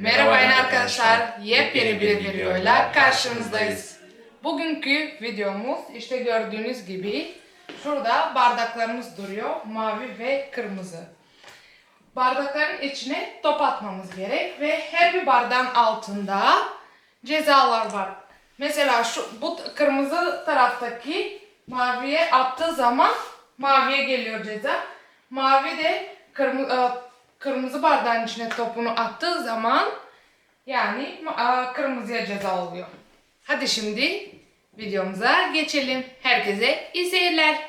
Merhaba arkadaşlar. Yepyeni bir videoyla karşınızdayız. Bugünkü videomuz işte gördüğünüz gibi şurada bardaklarımız duruyor. Mavi ve kırmızı. Bardakların içine top atmamız gerek ve her bir bardağın altında cezalar var. Mesela şu bu kırmızı taraftaki maviye attığı zaman maviye geliyor ceza. Mavi de kırmızı kırmızı bardağın içine topunu attığı zaman yani kırmızıya ceza oluyor. Hadi şimdi videomuza geçelim. Herkese iyi seyirler.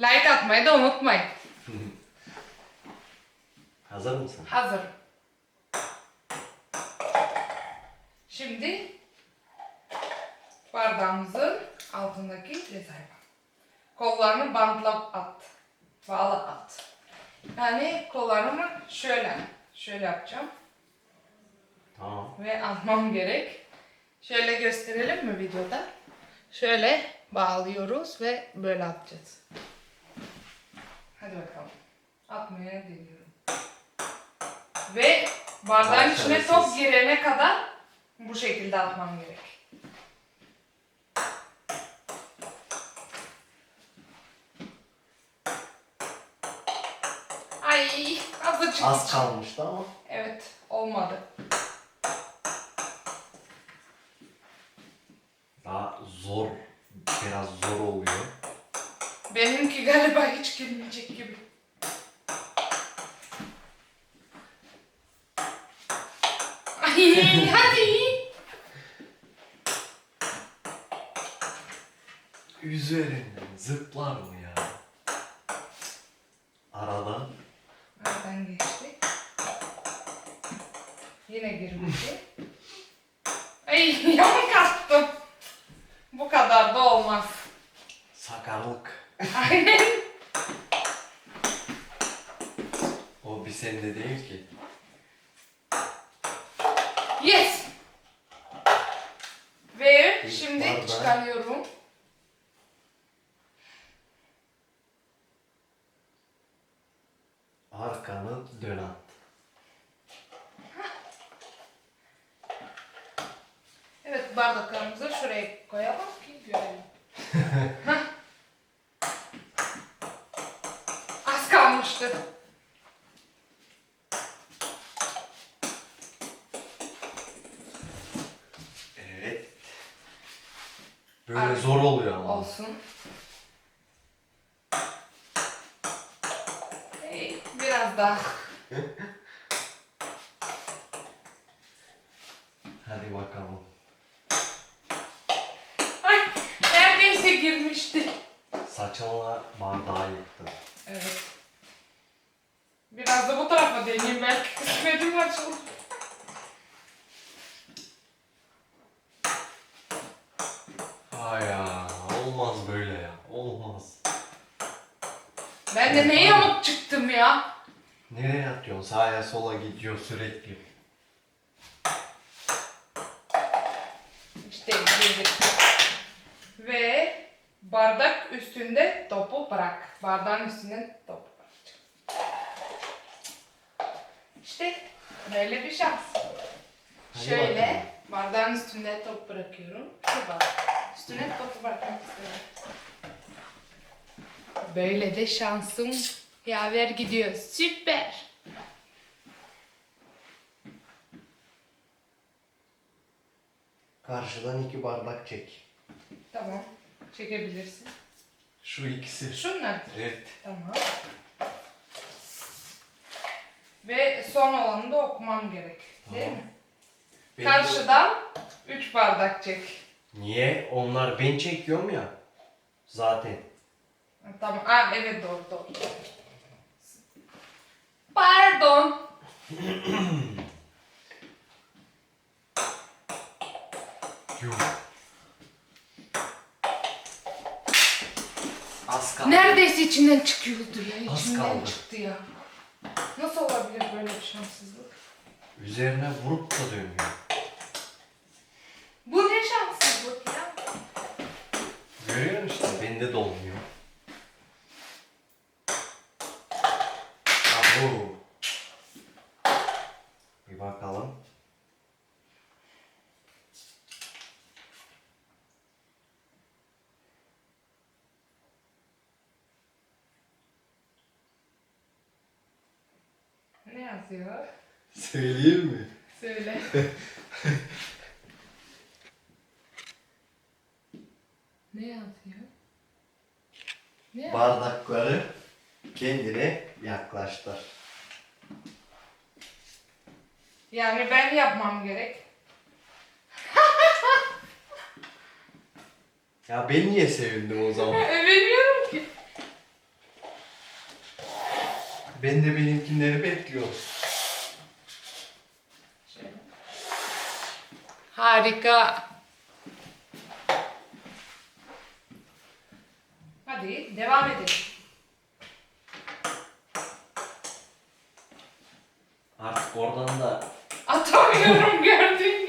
Like atmayı da unutmayın. Hazır mısın? Hazır. Şimdi bardağımızın altındaki bak. Kollarını bantla at. Bağla at. Yani kollarımı şöyle, şöyle yapacağım Tamam. ve atmam gerek. Şöyle gösterelim mi videoda? Şöyle bağlıyoruz ve böyle atacağız. Hadi bakalım. Atmaya deniyorum. Ve bardağın içine top girene kadar bu şekilde atmam gerek. Ay azıcık. Az kalmıştı ama. Evet olmadı. Daha zor, biraz zor oluyor. Benimki galiba hiç girmeyecek gibi. Ay hadi. Üzerinden zıplar mı ya? Arada Aradan geçti. Yine girmedi. Ay yamuk attım. Bu kadar da olmaz. sakarlık. Aynen. O bir sende değil ki. Yes. Ve şimdi bardağı- çıkarıyorum. Arkanı dön at. Evet bardaklarımızı şuraya koyalım ki görelim. Hah. Az kalmıştı. Evet. Böyle Ar- zor oluyor ama. Olsun. Hey, biraz daha. Hadi bakalım. Ay, neredeyse girmişti. Saçınla bardağı yıktın. Evet. Biraz da bu tarafa deneyeyim belki kısmetim açılır. Ay ya olmaz böyle ya. Olmaz. Ben de ne yamuk çıktım ya. Nereye atıyorsun? Sağa sola gidiyor sürekli. İşte girdik. Ve bardak üstünde topu bırak. Bardağın üstüne topu bırak. İşte böyle bir şans. Hadi Şöyle bakalım. bardağın üstünde top bırakıyorum. Şu bak. Üstüne topu bırakmak istiyorum. Böyle de şansım yaver gidiyor. Süper. Karşıdan iki bardak çek. Tamam. Çekebilirsin. Şu ikisi. Şunlar. Evet. Tamam. Ve son olanı da okumam gerek. Değil Tamam. mi? Benim- Karşıdan 3 bardak çek. Niye? Onlar ben çekiyorum ya. Zaten. Ha, Tamam. Aa, evet doğru doğru. Pardon. Yuh. Az kaldı. Neredeyse içinden çıkıyordu ya. Az İçinden kaldı. çıktı ya. Nasıl olabilir böyle bir şanssızlık? Üzerine vurup da dönüyor. Bu ne şanssızlık ya? Görüyorsun işte bende de. Abo. Bir bakalım. Yazıyor? Söyleyeyim mi? Söyle. ne yazıyor? Ne yazıyor? Bardakları kendine yaklaştır. Yani ben yapmam gerek. Ya ben niye sevindim o zaman ki. Ben de benimkileri bekliyorum. Harika. Hadi devam edelim. Artık oradan da Atamıyorum gördüğün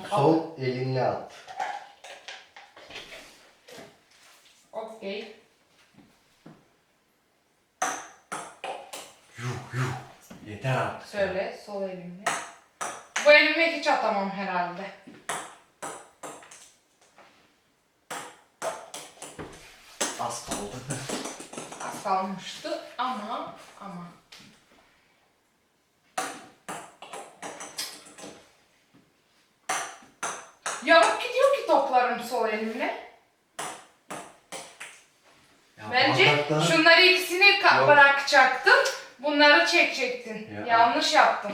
kaldı. sol elinle at. Okey. Yuh yuh. Yeter artık. Söyle sol elimle. Bu elime hiç atamam herhalde. Az kaldı. Az kalmıştı ama ama. Yamuk gidiyor ki toplarım sol elimle. Ya Bence bardakları- şunları ikisini ka- Yok. bırakacaktın. Bunları çekecektin. Ya. Yanlış yaptın.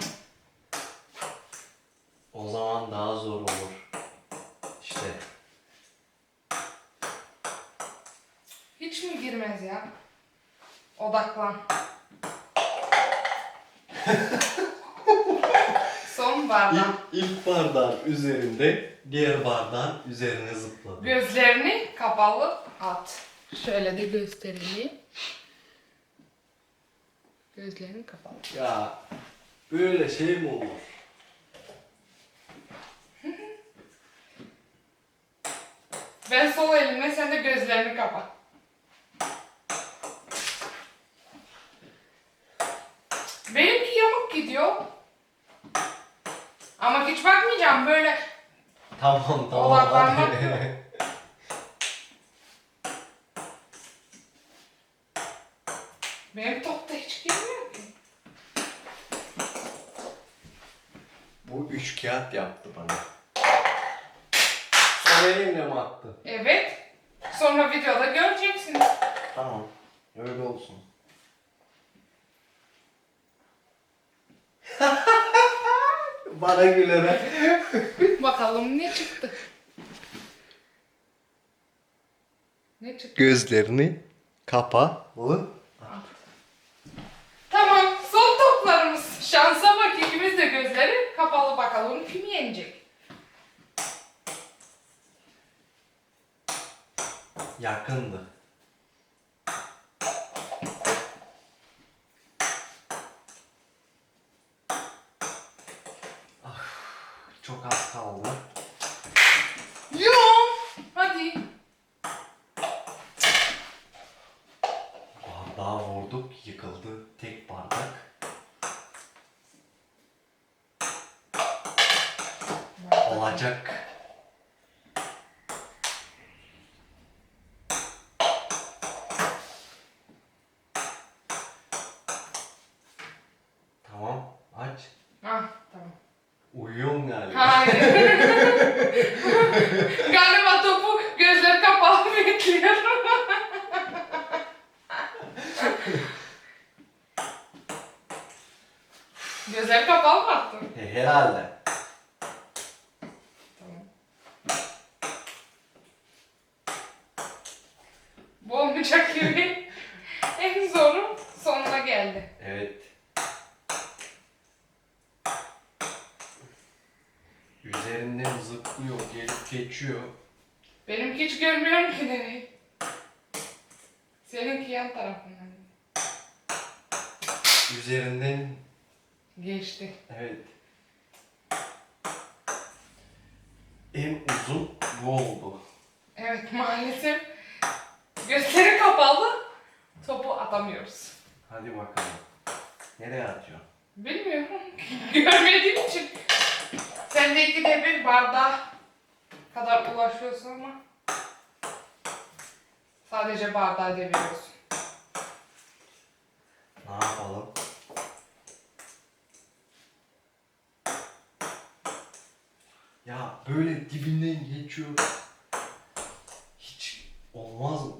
O zaman daha zor olur. İşte. Hiç mi girmez ya? Odaklan. Son bardak. İlk, ilk bardağın üzerinde diğer bardağın üzerine zıpladı. Gözlerini kapalı at. Şöyle de göstereyim. Gözlerini kapalı. Ya böyle şey mi olur? Ben sol elimle sen de gözlerini kapat. Benimki yamuk gidiyor. Ama hiç bakmayacağım böyle Tamam tamam Odaklanmak hadi. yok. benim topta hiç girmiyor ki. Bu üç kağıt yaptı bana. Sol elimle mi attın? Evet. Sonra videoda göreceksiniz. Tamam. Öyle olsun. Bana gülene. Bakalım ne çıktı. Ne çıktı? Gözlerini kapalı. Tamam, son toplarımız. Şansa bak ikimiz de gözleri kapalı bakalım kim yenecek. Yakındı. Çok az kaldı. Yok. Hadi. Bardağı vurduk, yıkıldı. Tek bardak. Olacak. Tamam, aç. Ah, tamam. Uyuyorum galiba. Hayır. Galiba topu gözler kapalı bekliyor. Gözler kapalı mı attın? He, herhalde. Tamam. Bu olmayacak gibi. en zoru sonuna geldi. Evet. Üzerinden zıplıyor, gelip geçiyor. Benimki hiç görmüyorum ki nereyi. Seninki yan tarafından. Üzerinden, Geçti. evet. En uzun bu oldu. Evet maalesef gözleri kapalı topu atamıyoruz. Hadi bakalım. Nereye atıyor? Bilmiyorum. Görmediğim için. Sen de ikide bir bardağı kadar ulaşıyorsun ama sadece bardağı deviriyorsun. Ne yapalım? Ya böyle dibinden geçiyor. Hiç olmaz mı?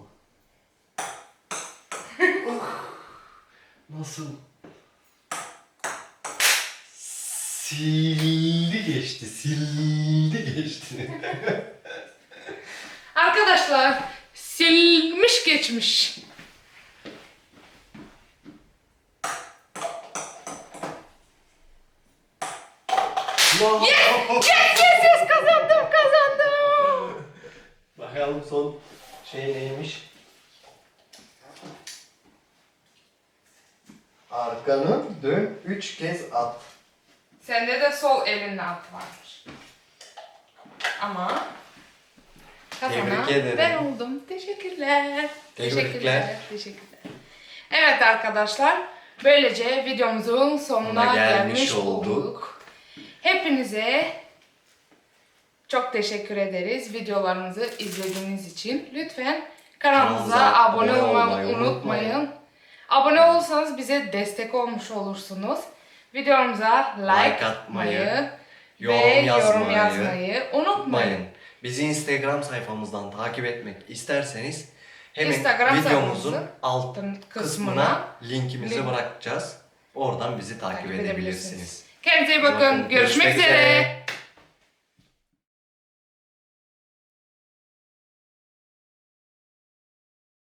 Nasıl? Sildi geçti, sildi geçti. Arkadaşlar silmiş geçmiş. Yes yes yes kazandım. Bakalım son şey neymiş? Arkanı dön, üç kez at. Sende de sol elinin altı varmış. Ama kazanan Tebrik ederim. ben oldum. Teşekkürler. Teşekkürler. Teşekkürler. Evet arkadaşlar, böylece videomuzun sonuna Sonuna gelmiş, gelmiş olduk. olduk. Hepinize çok teşekkür ederiz videolarımızı izlediğiniz için. Lütfen kanalımıza abone olmayı unutmayın. Abone olursanız bize destek olmuş olursunuz. Videomuza like, Like atmayı, yorum ve yorum yazmayı yazmayı unutmayın. Bizi Instagram sayfamızdan takip etmek isterseniz hemen Instagram videomuzun alt kısmına kısmına linkimizi link- bırakacağız. Oradan bizi takip, takip edebilirsiniz. edebilirsiniz. Kendinize iyi bakın. Bakın, Görüşmek görüşmek üzere. üzere.